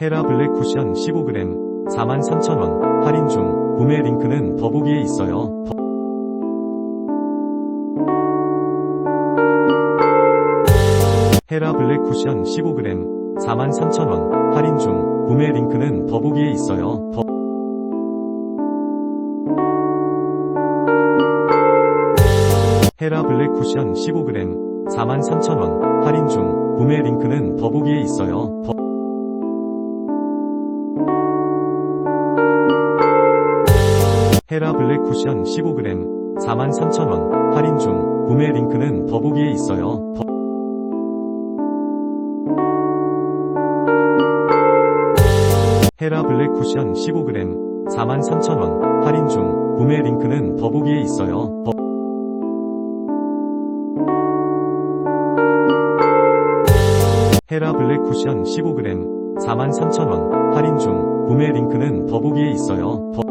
헤라 블랙 쿠션 15g 43,000원 할인 중 구매 링크는 더보기에 있어요. 더- 헤라 블랙 쿠션 15g 43,000원 할인 중 구매 링크는 더보기에 있어요. 더- 헤라 블랙 쿠션 15g 43,000원 할인 중 구매 링크는 더보기에 있어요. 더- 헤라 블랙 쿠션 15g 43,000원 할인 중 구매 링크는 더보기에 있어요. 더- 헤라 블랙 쿠션 15g 43,000원 할인 중 구매 링크는 더보기에 있어요. 더- 헤라 블랙 쿠션 15g 43,000원 할인 중 구매 링크는 더보기에 있어요. 더-